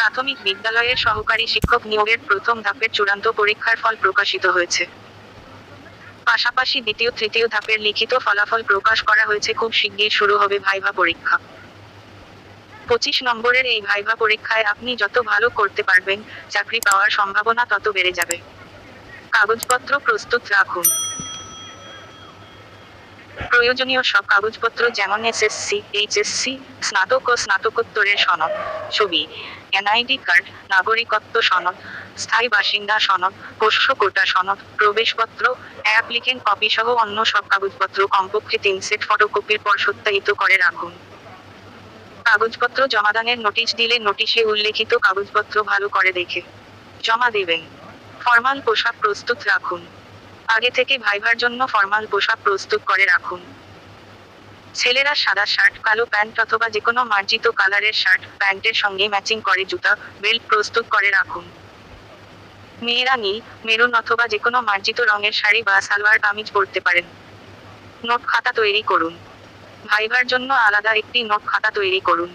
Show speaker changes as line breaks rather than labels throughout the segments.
প্রাথমিক বিদ্যালয়ের সহকারী শিক্ষক নিয়োগের প্রথম ধাপের চূড়ান্ত পরীক্ষার ফল প্রকাশিত হয়েছে। পাশাপাশি দ্বিতীয়, তৃতীয় ধাপের লিখিত ফলাফল প্রকাশ করা হয়েছে খুব শিগগির শুরু হবে ভাইভা পরীক্ষা। পঁচিশ নম্বরের এই ভাইভা পরীক্ষায় আপনি যত ভালো করতে পারবেন, চাকরি পাওয়ার সম্ভাবনা তত বেড়ে যাবে। কাগজপত্র প্রস্তুত রাখুন। প্রয়োজনীয় সব কাগজপত্র যেমন এসএসসি এইচএসসি স্নাতক ও স্নাতকোত্তরের সনদ, ছবি এনআইডি কার্ড নাগরিকত্ব সনদ, স্থায়ী বাসিন্দা সনদ, পোষ্য কোটা সনদ, প্রবেশপত্র অ্যাপ্লিকেন্ট কপি সহ অন্য সব কাগজপত্র কমপক্ষে তিন সেট ফটোকপির পর সত্যায়িত করে রাখুন। কাগজপত্র জমাদানের নোটিশ দিলে নোটিশে উল্লেখিত কাগজপত্র ভালো করে দেখে। জমা দেবেন। ফরমাল পোশাক প্রস্তুত রাখুন। আগে থেকে ভাইভার জন্য ফর্মাল পোশাক প্রস্তুত করে রাখুন। ছেলেরা সাদা শার্ট, কালো প্যান্ট অথবা যে কোনো মার্জিত কালারের শার্ট, প্যান্টের সঙ্গে ম্যাচিং করে জুতা, বেল্ট প্রস্তুত করে রাখুন। মেয়েরা নীল, মেরুন অথবা যে কোনো মার্জিত রঙের শাড়ি বা সালোয়ার কামিজ পরতে পারেন। নোট খাতা তৈরি করুন। ভাইভার জন্য আলাদা একটি নোট খাতা তৈরি করুন।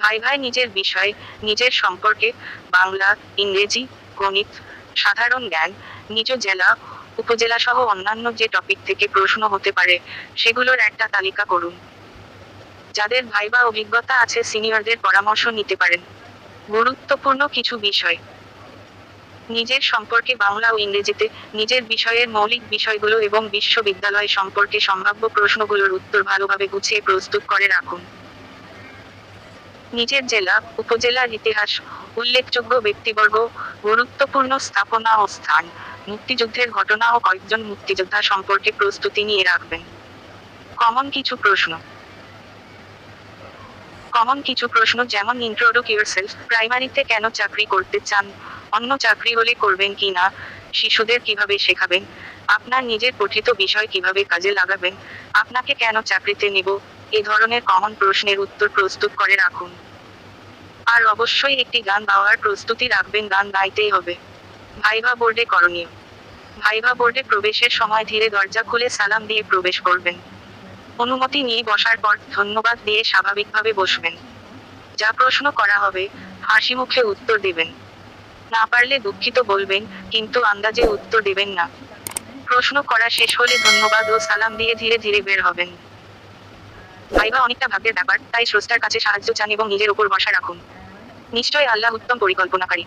ভাই ভাই নিজের বিষয়, নিজের সম্পর্কে, বাংলা, ইংরেজি, গণিত সাধারণ জ্ঞান নিজ জেলা, উপজেলা সহ অন্যান্য যে টপিক থেকে প্রশ্ন হতে পারে, সেগুলোর একটা তালিকা করুন। যাদের ভাইবা অভিজ্ঞতা আছে সিনিয়রদের পরামর্শ নিতে পারেন। গুরুত্বপূর্ণ কিছু বিষয়। নিজের সম্পর্কে বাংলা ও ইংরেজিতে নিজের বিষয়ের মৌলিক বিষয়গুলো এবং বিশ্ববিদ্যালয় সম্পর্কে সম্ভাব্য প্রশ্নগুলোর উত্তর ভালোভাবে গুছিয়ে প্রস্তুত করে রাখুন। নিজের জেলা, উপজেলার ইতিহাস, উল্লেখযোগ্য ব্যক্তিবর্গ, গুরুত্বপূর্ণ স্থাপনা ও স্থান। মুক্তিযুদ্ধের ঘটনা ও কয়েকজন মুক্তিযোদ্ধা সম্পর্কে প্রস্তুতি নিয়ে রাখবেন। কমন কিছু প্রশ্ন। কমন কিছু প্রশ্ন যেমন ইন্ট্রোডুক ইউরসেলফ প্রাইমারিতে কেন চাকরি করতে চান, অন্য চাকরি হলে করবেন কি না, শিশুদের কীভাবে শেখাবেন, আপনার নিজের পঠিত বিষয় কীভাবে কাজে লাগাবেন, আপনাকে কেন চাকরিতে নেব এ ধরনের কমন প্রশ্নের উত্তর প্রস্তুত করে রাখুন। আর অবশ্যই একটি গান গাওয়ার প্রস্তুতি রাখবেন, গান গাইতেই হবে। ভাইভা বোর্ডে করণীয়। ভাইভা বোর্ডে প্রবেশের সময় ধীরে দরজা খুলে সালাম দিয়ে প্রবেশ করবেন। অনুমতি নিয়ে বসার পর ধন্যবাদ দিয়ে স্বাভাবিকভাবে বসবেন। যা প্রশ্ন করা হবে, হাসি মুখে উত্তর দেবেন। না পারলে দুঃখিত বলবেন, কিন্তু আন্দাজে উত্তর দেবেন না। প্রশ্ন করা শেষ হলে ধন্যবাদ ও সালাম দিয়ে ধীরে ধীরে বের হবেন। ভাইবা অনেকটা ভাগ্যের ব্যাপার, তাই স্রষ্টার কাছে সাহায্য চান এবং নিজের উপর ভরসা রাখুন। নিশ্চয় আল্লাহ উত্তম পরিকল্পনাকারী।